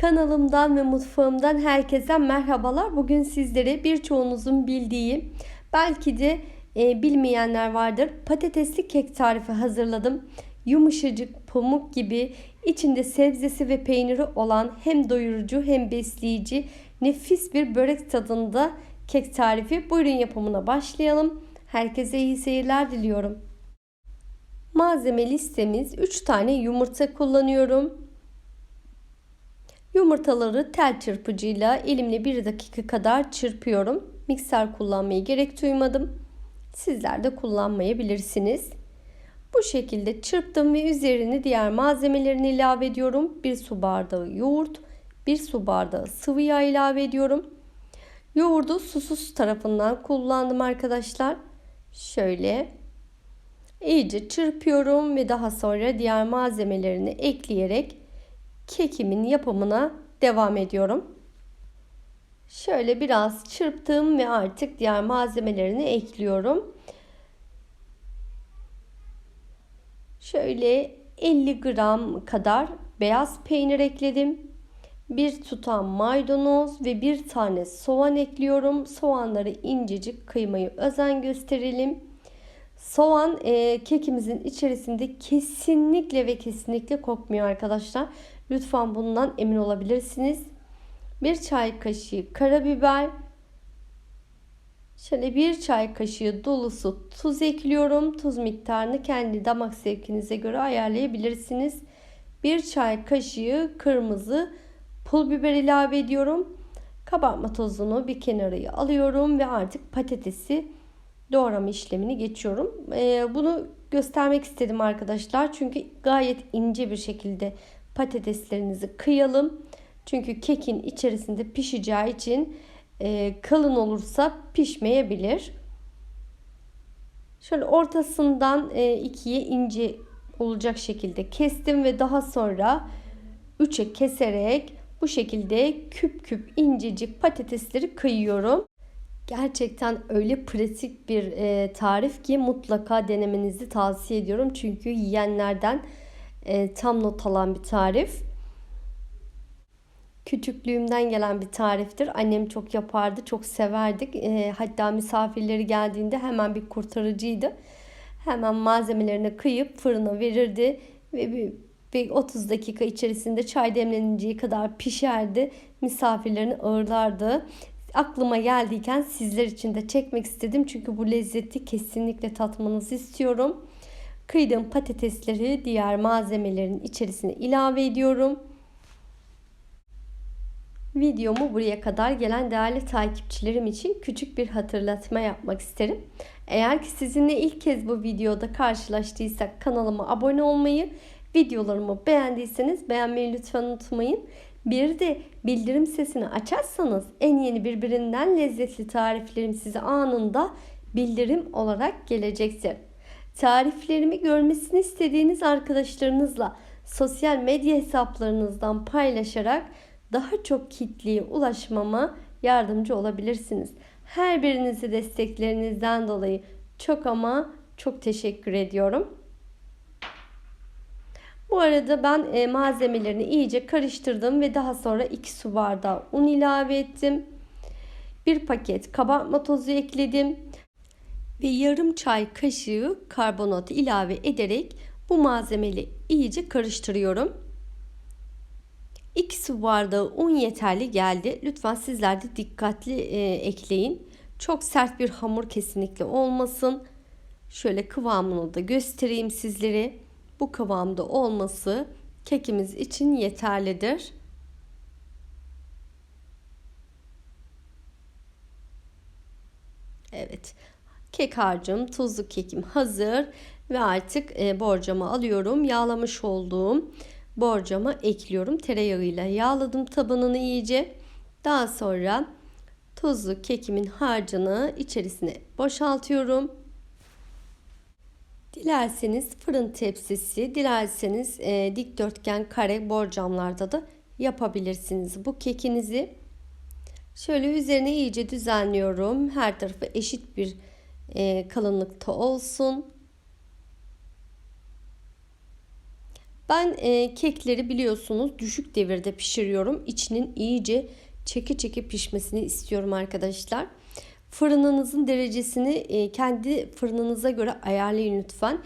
Kanalımdan ve mutfağımdan herkese merhabalar. Bugün sizlere birçoğunuzun bildiği, belki de e, bilmeyenler vardır. Patatesli kek tarifi hazırladım. Yumuşacık, pamuk gibi içinde sebzesi ve peyniri olan hem doyurucu hem besleyici nefis bir börek tadında kek tarifi. Buyurun yapımına başlayalım. Herkese iyi seyirler diliyorum. Malzeme listemiz 3 tane yumurta kullanıyorum. Yumurtaları tel çırpıcıyla elimle 1 dakika kadar çırpıyorum. Mikser kullanmayı gerek duymadım. Sizler de kullanmayabilirsiniz. Bu şekilde çırptım ve üzerine diğer malzemelerini ilave ediyorum. 1 su bardağı yoğurt, 1 su bardağı sıvı yağ ilave ediyorum. Yoğurdu susuz tarafından kullandım arkadaşlar. Şöyle iyice çırpıyorum ve daha sonra diğer malzemelerini ekleyerek kekimin yapımına devam ediyorum. Şöyle biraz çırptım ve artık diğer malzemelerini ekliyorum. Şöyle 50 gram kadar beyaz peynir ekledim. Bir tutam maydanoz ve bir tane soğan ekliyorum. Soğanları incecik kıymayı özen gösterelim. Soğan e, kekimizin içerisinde kesinlikle ve kesinlikle kokmuyor arkadaşlar. Lütfen bundan emin olabilirsiniz. Bir çay kaşığı karabiber. Şöyle bir çay kaşığı dolusu tuz ekliyorum. Tuz miktarını kendi damak zevkinize göre ayarlayabilirsiniz. Bir çay kaşığı kırmızı pul biber ilave ediyorum. Kabartma tozunu bir kenarıya alıyorum ve artık patatesi doğrama işlemini geçiyorum. Ee, bunu göstermek istedim arkadaşlar. Çünkü gayet ince bir şekilde patateslerinizi kıyalım. Çünkü kekin içerisinde pişeceği için e, kalın olursa pişmeyebilir. Şöyle ortasından e, ikiye ince olacak şekilde kestim ve daha sonra üçe keserek bu şekilde küp küp incecik patatesleri kıyıyorum. Gerçekten öyle pratik bir e, tarif ki mutlaka denemenizi tavsiye ediyorum. Çünkü yiyenlerden e, tam not alan bir tarif. Küçüklüğümden gelen bir tariftir. Annem çok yapardı, çok severdik. E, hatta misafirleri geldiğinde hemen bir kurtarıcıydı. Hemen malzemelerini kıyıp fırına verirdi ve bir, bir 30 dakika içerisinde çay demleninceye kadar pişerdi. Misafirlerini ağırlardı. Aklıma geldiyken sizler için de çekmek istedim. Çünkü bu lezzeti kesinlikle tatmanızı istiyorum. Kıydığım patatesleri diğer malzemelerin içerisine ilave ediyorum. Videomu buraya kadar gelen değerli takipçilerim için küçük bir hatırlatma yapmak isterim. Eğer ki sizinle ilk kez bu videoda karşılaştıysak kanalıma abone olmayı, videolarımı beğendiyseniz beğenmeyi lütfen unutmayın. Bir de bildirim sesini açarsanız en yeni birbirinden lezzetli tariflerim size anında bildirim olarak gelecektir. Tariflerimi görmesini istediğiniz arkadaşlarınızla sosyal medya hesaplarınızdan paylaşarak daha çok kitleye ulaşmama yardımcı olabilirsiniz. Her birinizi desteklerinizden dolayı çok ama çok teşekkür ediyorum. Bu arada ben e, malzemelerini iyice karıştırdım ve daha sonra 2 su bardağı un ilave ettim. Bir paket kabartma tozu ekledim ve yarım çay kaşığı karbonat ilave ederek bu malzemeleri iyice karıştırıyorum. 2 su bardağı un yeterli geldi. Lütfen sizler de dikkatli e, ekleyin. Çok sert bir hamur kesinlikle olmasın. Şöyle kıvamını da göstereyim sizlere. Bu kıvamda olması kekimiz için yeterlidir. Evet. Kek harcım, tuzlu kekim hazır ve artık e, borcama alıyorum. Yağlamış olduğum borcama ekliyorum. Tereyağıyla yağladım tabanını iyice. Daha sonra tuzlu kekimin harcını içerisine boşaltıyorum. Dilerseniz fırın tepsisi, dilerseniz e, dikdörtgen kare borcamlarda da yapabilirsiniz bu kekinizi. Şöyle üzerine iyice düzenliyorum. Her tarafı eşit bir e, kalınlıkta olsun. Ben e, kekleri biliyorsunuz düşük devirde pişiriyorum. İçinin iyice çeke çeke pişmesini istiyorum arkadaşlar. Fırınınızın derecesini e, kendi fırınınıza göre ayarlayın lütfen.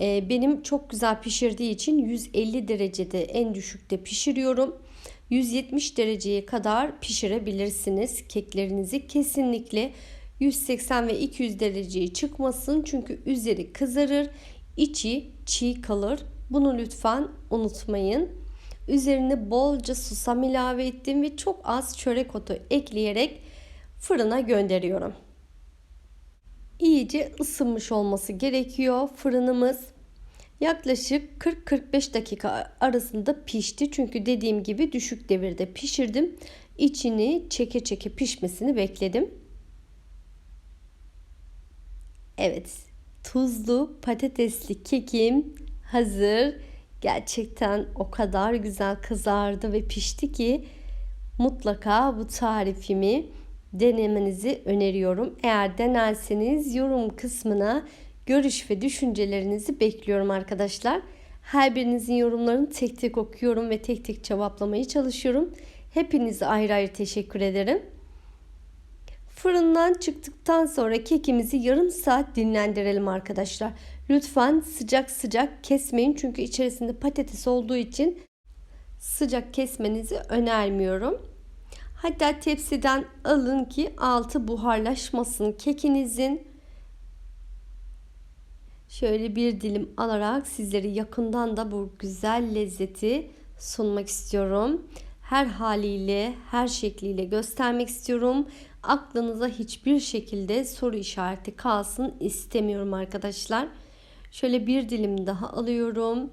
E, benim çok güzel pişirdiği için 150 derecede en düşükte pişiriyorum. 170 dereceye kadar pişirebilirsiniz keklerinizi. Kesinlikle 180 ve 200 dereceye çıkmasın çünkü üzeri kızarır, içi çiğ kalır. Bunu lütfen unutmayın. Üzerine bolca susam ilave ettim ve çok az çörek otu ekleyerek fırına gönderiyorum. İyice ısınmış olması gerekiyor fırınımız. Yaklaşık 40-45 dakika arasında pişti. Çünkü dediğim gibi düşük devirde pişirdim. İçini çeke çeke pişmesini bekledim. Evet, tuzlu patatesli kekim hazır. Gerçekten o kadar güzel kızardı ve pişti ki mutlaka bu tarifimi denemenizi öneriyorum. Eğer denerseniz yorum kısmına görüş ve düşüncelerinizi bekliyorum arkadaşlar. Her birinizin yorumlarını tek tek okuyorum ve tek tek cevaplamaya çalışıyorum. Hepinize ayrı ayrı teşekkür ederim. Fırından çıktıktan sonra kekimizi yarım saat dinlendirelim arkadaşlar. Lütfen sıcak sıcak kesmeyin çünkü içerisinde patates olduğu için sıcak kesmenizi önermiyorum. Hatta tepsiden alın ki altı buharlaşmasın kekinizin. Şöyle bir dilim alarak sizleri yakından da bu güzel lezzeti sunmak istiyorum. Her haliyle, her şekliyle göstermek istiyorum. Aklınıza hiçbir şekilde soru işareti kalsın istemiyorum arkadaşlar. Şöyle bir dilim daha alıyorum.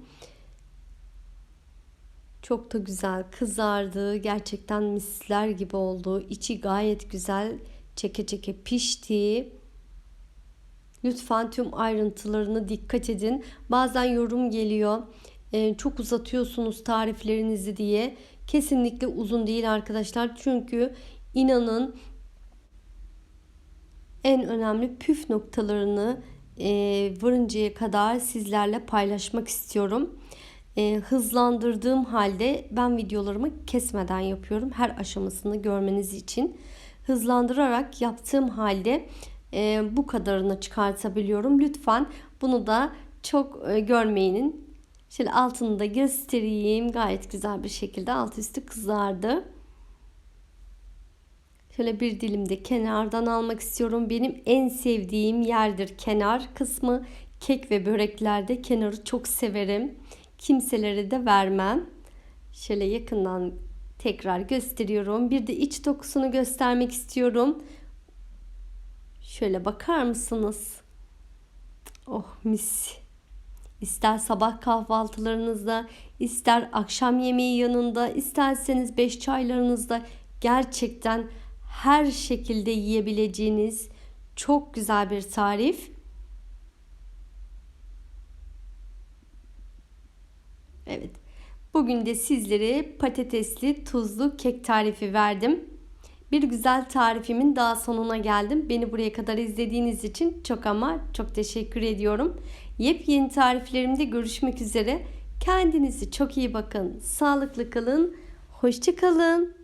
Çok da güzel kızardı. Gerçekten misler gibi oldu. İçi gayet güzel çeke çeke pişti. Lütfen tüm ayrıntılarını dikkat edin. Bazen yorum geliyor. Ee, çok uzatıyorsunuz tariflerinizi diye. Kesinlikle uzun değil arkadaşlar. Çünkü inanın en önemli püf noktalarını e, varıncaya kadar sizlerle paylaşmak istiyorum e, hızlandırdığım halde ben videolarımı kesmeden yapıyorum. Her aşamasını görmeniz için hızlandırarak yaptığım halde e, bu kadarını çıkartabiliyorum. Lütfen bunu da çok e, görmeyinin. Şöyle altını da göstereyim. Gayet güzel bir şekilde alt üstü kızardı. Şöyle bir dilim de kenardan almak istiyorum. Benim en sevdiğim yerdir kenar kısmı. Kek ve böreklerde kenarı çok severim kimselere de vermem. Şöyle yakından tekrar gösteriyorum. Bir de iç dokusunu göstermek istiyorum. Şöyle bakar mısınız? Oh mis. İster sabah kahvaltılarınızda, ister akşam yemeği yanında, isterseniz beş çaylarınızda gerçekten her şekilde yiyebileceğiniz çok güzel bir tarif. Evet. Bugün de sizlere patatesli tuzlu kek tarifi verdim. Bir güzel tarifimin daha sonuna geldim. Beni buraya kadar izlediğiniz için çok ama çok teşekkür ediyorum. Yepyeni tariflerimde görüşmek üzere. Kendinize çok iyi bakın. Sağlıklı kalın. Hoşçakalın.